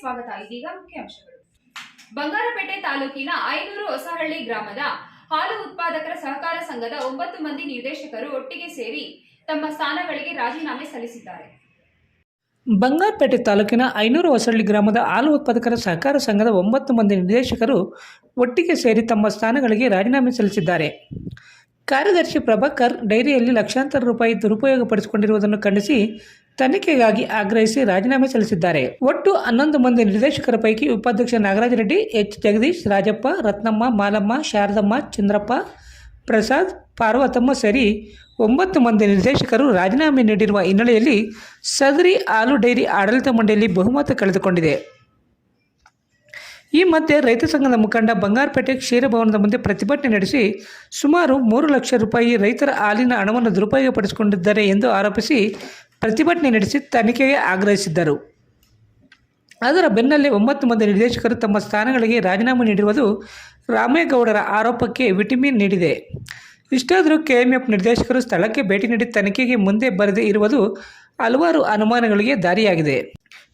ಸ್ವಾಗತ. ಇದೀಗ ಮುಖ್ಯಾಂಶಗಳು ಬಂಗಾರಪೇಟೆ ತಾಲೂಕಿನ ಐನೂರು ಹೊಸಹಳ್ಳಿ ಗ್ರಾಮದ ಹಾಲು ಉತ್ಪಾದಕರ ಸಹಕಾರ ಸಂಘದ ಒಂಬತ್ತು ಮಂದಿ ನಿರ್ದೇಶಕರು ಒಟ್ಟಿಗೆ ಸೇರಿ ತಮ್ಮ ಸ್ಥಾನಗಳಿಗೆ ರಾಜೀನಾಮೆ ಸಲ್ಲಿಸಿದ್ದಾರೆ. ಬಂಗಾರಪೇಟೆ ತಾಲೂಕಿನ ಐನೂರು ಹೊಸಹಳ್ಳಿ ಗ್ರಾಮದ ಹಾಲು ಉತ್ಪಾದಕರ ಸಹಕಾರ ಸಂಘದ ಒಂಬತ್ತು ಮಂದಿ ನಿರ್ದೇಶಕರು ಒಟ್ಟಿಗೆ ಸೇರಿ ತಮ್ಮ ಸ್ಥಾನಗಳಿಗೆ ರಾಜೀನಾಮೆ ಸಲ್ಲಿಸಿದ್ದಾರೆ. ಕಾರ್ಯದರ್ಶಿ ಪ್ರಭಾಕರ್ ಡೈರಿಯಲ್ಲಿ ಲಕ್ಷಾಂತರ ರೂಪಾಯಿ ದುರುಪಯೋಗಪಡಿಸಿಕೊಂಡಿರುವುದನ್ನು ಖಂಡಿಸಿ ತನಿಖೆಗಾಗಿ ಆಗ್ರಹಿಸಿ ರಾಜೀನಾಮೆ ಸಲ್ಲಿಸಿದ್ದಾರೆ. ಒಟ್ಟು ಹನ್ನೊಂದು ಮಂದಿ ನಿರ್ದೇಶಕರ ಪೈಕಿ ಉಪಾಧ್ಯಕ್ಷ ನಾಗರಾಜ ರೆಡ್ಡಿ, ಎಚ್. ಜಗದೀಶ್, ರಾಜಪ್ಪ, ರತ್ನಮ್ಮ, ಮಾಲಮ್ಮ, ಶಾರದಮ್ಮ, ಚಂದ್ರಪ್ಪ, ಪ್ರಸಾದ್, ಪಾರ್ವತಮ್ಮ ಸೇರಿ ಒಂಬತ್ತು ಮಂದಿ ನಿರ್ದೇಶಕರು ರಾಜೀನಾಮೆ ನೀಡಿರುವ ಹಿನ್ನೆಲೆಯಲ್ಲಿ ಸದರಿ ಹಾಲು ಡೈರಿ ಆಡಳಿತ ಮಂಡಳಿಯಲ್ಲಿ ಬಹುಮತ ಕಳೆದುಕೊಂಡಿದೆ. ಈ ಮಧ್ಯೆ ರೈತ ಸಂಘದ ಮುಖಂಡ ಬಂಗಾರಪೇಟೆ ಕ್ಷೀರಭವನದ ಮುಂದೆ ಪ್ರತಿಭಟನೆ ನಡೆಸಿ ಸುಮಾರು ಮೂರು ಲಕ್ಷ ರೂಪಾಯಿ ರೈತರ ಹಾಲಿನ ಹಣವನ್ನು ದುರುಪಯೋಗಪಡಿಸಿಕೊಂಡಿದ್ದಾರೆ ಎಂದು ಆರೋಪಿಸಿ ಪ್ರತಿಭಟನೆ ನಡೆಸಿ ತನಿಖೆಗೆ ಆಗ್ರಹಿಸಿದ್ದರು. ಅದರ ಬೆನ್ನಲ್ಲೇ ಒಂಬತ್ತು ಮಂದಿ ನಿರ್ದೇಶಕರು ತಮ್ಮ ಸ್ಥಾನಗಳಿಗೆ ರಾಜೀನಾಮೆ ನೀಡಿರುವುದು ರಾಮೇಗೌಡರ ಆರೋಪಕ್ಕೆ ವಿಟಮಿನ್ ನೀಡಿದೆ. ಇಷ್ಟಾದರೂ ಕೆಎಂಎಫ್ ನಿರ್ದೇಶಕರು ಸ್ಥಳಕ್ಕೆ ಭೇಟಿ ನೀಡಿ ತನಿಖೆಗೆ ಮುಂದೆ ಬರದೇ ಇರುವುದು ಹಲವಾರು ಅನುಮಾನಗಳಿಗೆ ದಾರಿಯಾಗಿದೆ.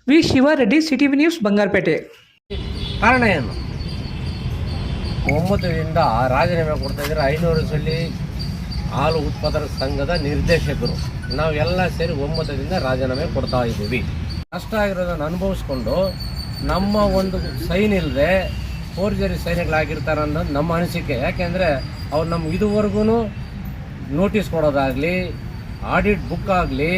V. Shivareddy, CTV news, Bangarapete. ಕಾರಣ ಏನು? ಒಮ್ಮತದಿಂದ ರಾಜೀನಾಮೆ ಕೊಡ್ತಾ ಇದ್ದಾರೆ ಐನೂರು ಸಲ ಹಾಲು ಉತ್ಪಾದಕ ಸಂಘದ ನಿರ್ದೇಶಕರು. ನಾವೆಲ್ಲ ಸೇರಿ ಒಮ್ಮತದಿಂದ ರಾಜೀನಾಮೆ ಕೊಡ್ತಾ ಇದ್ದೀವಿ. ಕಷ್ಟ ಆಗಿರೋದನ್ನು ಅನುಭವಿಸ್ಕೊಂಡು ನಮ್ಮ ಒಂದು ಸೈನ್ ಇಲ್ಲದೆ ಫೋರ್ಜರಿ ಸೈನ್ಗಳಾಗಿರ್ತಾರೆ ಅನ್ನೋದು ನಮ್ಮ ಅನಿಸಿಕೆ. ಯಾಕೆಂದರೆ ಅವ್ರು ನಮ್ಗೆ ಇದುವರೆಗೂ ನೋಟಿಸ್ ಕೊಡೋದಾಗಲಿ, ಆಡಿಟ್ ಬುಕ್ ಆಗಲಿ,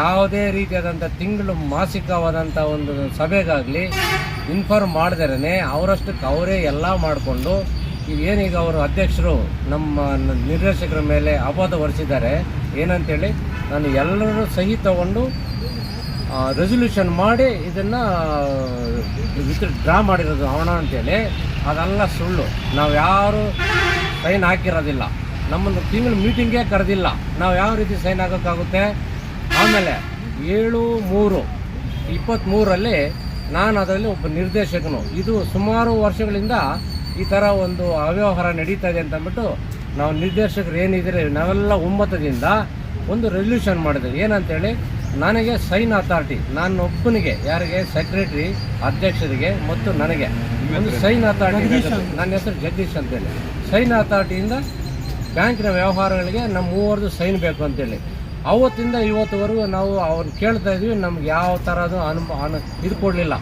ಯಾವುದೇ ರೀತಿಯಾದಂಥ ತಿಂಗಳು ಮಾಸಿಕವಾದಂಥ ಒಂದು ಸಭೆಗಾಗಲಿ, ಇನ್ಫಾರ್ಮ್ ಮಾಡ್ದೇನೆ ಅವರಷ್ಟಕ್ಕೆ ಅವರೇ ಎಲ್ಲ ಮಾಡಿಕೊಂಡು ಏನೀಗ ಅವರು ಅಧ್ಯಕ್ಷರು ನಮ್ಮ ನಿರ್ದೇಶಕರ ಮೇಲೆ ಅಪವಾದ ಹೊರಿಸಿದ್ದಾರೆ, ಏನಂತೇಳಿ ನಾನು ಎಲ್ಲರೂ ಸಹಿ ತಗೊಂಡು ರೆಸೊಲ್ಯೂಷನ್ ಮಾಡಿ ಇದನ್ನು ವಿತ್ ಡ್ರಾ ಮಾಡಿರೋದು ಅವನ ಅಂತೇಳಿ. ಅದೆಲ್ಲ ಸುಳ್ಳು. ನಾವು ಯಾರು ಸೈನ್ ಹಾಕಿರೋದಿಲ್ಲ. ನಮ್ಮನ್ನು ತಿಂಗಳು ಮೀಟಿಂಗೇ ಕರೆದಿಲ್ಲ. ನಾವು ಯಾವ ರೀತಿ ಸೈನ್ ಆಗೋಕ್ಕಾಗುತ್ತೆ ಆಮೇಲೆ ಏಳು ಮೂರು ಇಪ್ಪತ್ತ್ಮೂರಲ್ಲಿ ನಾನು ಅದರಲ್ಲಿ ಒಬ್ಬ ನಿರ್ದೇಶಕನು. ಇದು ಸುಮಾರು ವರ್ಷಗಳಿಂದ ಈ ಥರ ಒಂದು ಅವ್ಯವಹಾರ ನಡೀತಾ ಇದೆ ಅಂತಂದ್ಬಿಟ್ಟು ನಾವು ನಿರ್ದೇಶಕರು ಏನಿದ್ರೆ ನಾವೆಲ್ಲ ಒಮ್ಮತದಿಂದ ಒಂದು ರೆಸಲ್ಯೂಷನ್ ಮಾಡಿದೆ ಏನಂತೇಳಿ ನನಗೆ ಸೈನ್ ಅಥಾರಿಟಿ ನಾನು ಒಬ್ಬನಿಗೆ ಯಾರಿಗೆ ಸೆಕ್ರೆಟರಿ ಅಧ್ಯಕ್ಷರಿಗೆ ಮತ್ತು ನನಗೆ ಒಂದು ಸೈನ್ ಅಥಾರಿಟಿ ನನ್ನ ಹೆಸರು ಜಗದೀಶ್ ಅಂತೇಳಿ. ಸೈನ್ ಅಥಾರಿಟಿಯಿಂದ ಬ್ಯಾಂಕಿನ ವ್ಯವಹಾರಗಳಿಗೆ ನಮ್ಮ ಮೂವರದು ಸೈನ್ ಬೇಕು ಅಂತೇಳಿ. ಅವತ್ತಿಂದ ಇವತ್ತುವರೆಗೂ ನಾವು ಅವ್ರನ್ನ ಕೇಳ್ತಾ ಇದ್ವಿ ನಮ್ಗೆ ಯಾವ ಥರದ್ದು ಅನು ಅನು ಇದು ಕೊಡಲಿಲ್ಲ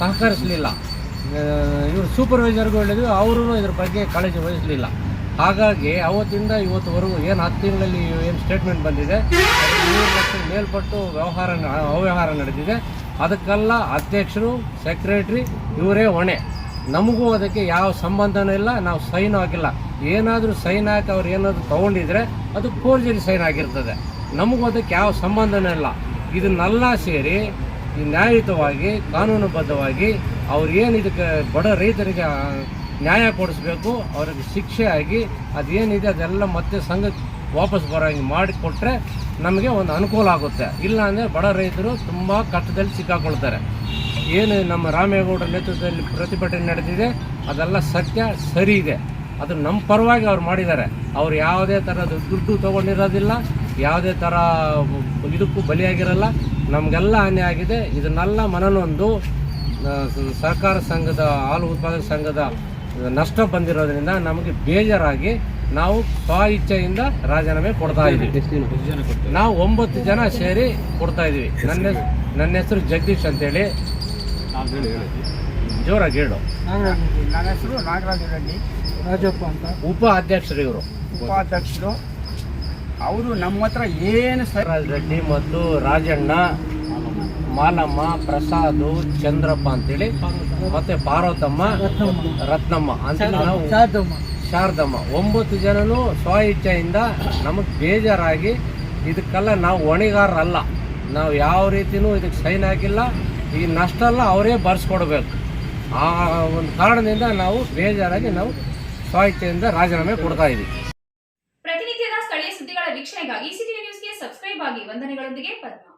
ಸಹಕರಿಸಲಿಲ್ಲ. ಇವರು ಸೂಪರ್ವೈಸರ್ಗೂ ಹೇಳಿದ್ವಿ ಅವರು ಇದ್ರ ಬಗ್ಗೆ ಕಾಳಜಿ ವಹಿಸಲಿಲ್ಲ ಹಾಗಾಗಿ ಅವತ್ತಿಂದ ಇವತ್ತುವರೆಗೂ ಏನು ಹತ್ತು ತಿಂಗಳಲ್ಲಿ ಏನು ಸ್ಟೇಟ್ಮೆಂಟ್ ಬಂದಿದೆ ಲಕ್ಷ ಮೇಲ್ಪಟ್ಟು ವ್ಯವಹಾರ ಅವ್ಯವಹಾರ ನಡೆದಿದೆ. ಅದಕ್ಕೆಲ್ಲ ಅಧ್ಯಕ್ಷರು ಸೆಕ್ರೆಟ್ರಿ ಇವರೇ ಹೊಣೆ. ನಮಗೂ ಅದಕ್ಕೆ ಯಾವ ಸಂಬಂಧನೂ ಇಲ್ಲ, ನಾವು ಸೈನ್ ಹಾಕಿಲ್ಲ. ಏನಾದರೂ ಸೈನ್ ಹಾಕಿ ಅವ್ರು ಏನಾದರೂ ತೊಗೊಂಡಿದ್ರೆ ಅದು ಫೋರ್ಜರಿ ಸೈನ್ ಆಗಿರ್ತದೆ. ನಮಗೂ ಅದಕ್ಕೆ ಯಾವ ಸಂಬಂಧನೂ ಇಲ್ಲ. ಇದನ್ನೆಲ್ಲ ಸೇರಿ ನ್ಯಾಯಯುತವಾಗಿ, ಕಾನೂನುಬದ್ಧವಾಗಿ ಅವ್ರು ಏನು ಇದಕ್ಕೆ ಬಡ ರೈತರಿಗೆ ನ್ಯಾಯ ಕೊಡಿಸ್ಬೇಕು, ಅವ್ರಿಗೆ ಶಿಕ್ಷೆ ಆಗಿ ಅದೇನಿದೆ ಅದೆಲ್ಲ ಮತ್ತೆ ಸಂಘಕ್ಕೆ ವಾಪಸ್ ಬರೋಂಗೆ ಮಾಡಿಕೊಟ್ರೆ ನಮಗೆ ಒಂದು ಅನುಕೂಲ ಆಗುತ್ತೆ. ಇಲ್ಲ ಅಂದರೆ ಬಡ ರೈತರು ತುಂಬ ಕಷ್ಟದಲ್ಲಿ ಸಿಕ್ಕಾಕೊಳ್ತಾರೆ. ಏನು ನಮ್ಮ ರಾಮೇಗೌಡರ ನೇತೃತ್ವದಲ್ಲಿ ಪ್ರತಿಭಟನೆ ನಡೆದಿದೆ, ಅದೆಲ್ಲ ಸತ್ಯ, ಸರಿ ಇದೆ. ಅದು ನಮ್ಮ ಪರವಾಗಿ ಅವ್ರು ಮಾಡಿದ್ದಾರೆ. ಅವ್ರು ಯಾವುದೇ ಥರದ ದುಡ್ಡು ತೊಗೊಂಡಿರೋದಿಲ್ಲ, ಯಾವುದೇ ಥರ ಇದಕ್ಕೂ ಬಲಿಯಾಗಿರಲ್ಲ. ನಮಗೆಲ್ಲ ಹಾನಿ ಆಗಿದೆ. ಇದನ್ನೆಲ್ಲ ಮನನೊಂದು ಸಹಕಾರ ಸಂಘದ ಹಾಲು ಉತ್ಪಾದಕ ಸಂಘದ ನಷ್ಟ ಬಂದಿರೋದ್ರಿಂದ ನಮಗೆ ಬೇಜಾರಾಗಿ ನಾವು ಸ್ವ ಇಚ್ಛೆಯಿಂದ ರಾಜೀನಾಮೆ ಕೊಡ್ತಾ ಇದ್ದೀವಿ. ನಾವು ಒಂಬತ್ತು ಜನ ಸೇರಿ ಕೊಡ್ತಾ ಇದ್ದೀವಿ. ನನ್ನ ನನ್ನ ಹೆಸರು ಜಗದೀಶ್ ಅಂತೇಳಿ. ಜೋರಾಗಿ ಹೇಳು. ನನ್ನ ಹೆಸರು ನಾಗರಾಜ ರೆಡ್ಡಿ ರಾಜಪ್ಪ ಅಂತ. ಉಪ ಅಧ್ಯಕ್ಷರು ಇವರು. ಉಪಾಧ್ಯಕ್ಷರು ಅವರು ನಮ್ಮ ಹತ್ರ ಏನು ಸರ್ ರಾಜ್ ರೆಡ್ಡಿ ಮತ್ತು ರಾಜಣ್ಣ ಮಾಲಮ್ಮ ಪ್ರಸಾದು ಚಂದ್ರಪ್ಪ ಅಂತೇಳಿ ಮತ್ತೆ ಪಾರ್ವತಮ್ಮ ರತ್ನಮ್ಮ ಅಂತ ನಾವು ಶಾರದಮ್ಮ. ಒಂಬತ್ತು ಜನನು ಸ್ವ ಇಚ್ಛೆಯಿಂದ ನಮಗೆ ಬೇಜಾರಾಗಿ ಇದಕ್ಕೆಲ್ಲ ನಾವು ಹೊಣೆಗಾರರಲ್ಲ. ನಾವು ಯಾವ ರೀತಿನೂ ಇದಕ್ಕೆ ಸೈನ್ ಹಾಕಿಲ್ಲ. ಈ ನಷ್ಟ ಎಲ್ಲ ಅವರೇ ಬರ್ಸ್ಕೊಡ್ಬೇಕು. ಆ ಒಂದು ಕಾರಣದಿಂದ ನಾವು ಬೇಜಾರಾಗಿ ನಾವು ಸ್ವ ಇಚ್ಛೆಯಿಂದ ರಾಜೀನಾಮೆ ಕೊಡ್ತಾ ಇದ್ದೀವಿ. ಪ್ರತಿನಿತ್ಯದ ಸ್ಥಳೀಯ ಸುದ್ದಿಗಳ ವೀಕ್ಷಣೆಗಾಗಿ ಸಿಟಿ ನ್ಯೂಸ್ಗೆ ಸಬ್ಸ್ಕ್ರೈಬ್ ಆಗಿ ವಂದನೆಗಳೊಂದಿಗೆ ಪದ್ಮ